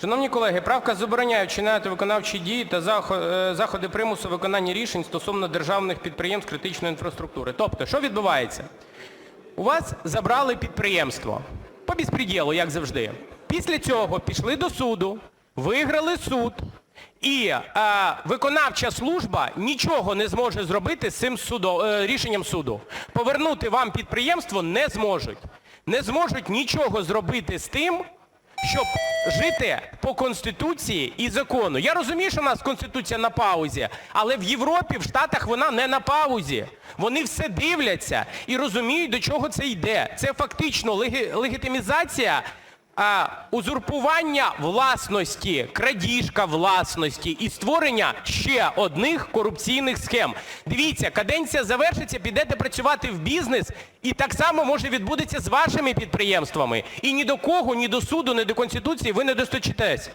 Шановні колеги, правка забороняє вчиняти виконавчі дії та е, заходи примусу виконання рішень стосовно державних підприємств критичної інфраструктури. Тобто, що відбувається? У вас забрали підприємство. По безпреділу, як завжди. Після цього пішли до суду, виграли суд, і е, виконавча служба нічого не зможе зробити з цим судо- е, рішенням суду. Повернути вам підприємство не зможуть. Не зможуть нічого зробити з тим, щоб жити по Конституції і закону. Я розумію, що у нас Конституція на паузі, але в Європі, в Штатах вона не на паузі. Вони все дивляться і розуміють, до чого це йде. Це фактично легітимізація узурпування власності, крадіжка власності і створення ще одних корупційних схем. Дивіться, каденція завершиться, підете працювати в бізнес, і так само може відбудеться з вашими підприємствами. І ні до кого, ні до суду, ні до Конституції ви не достучитесь.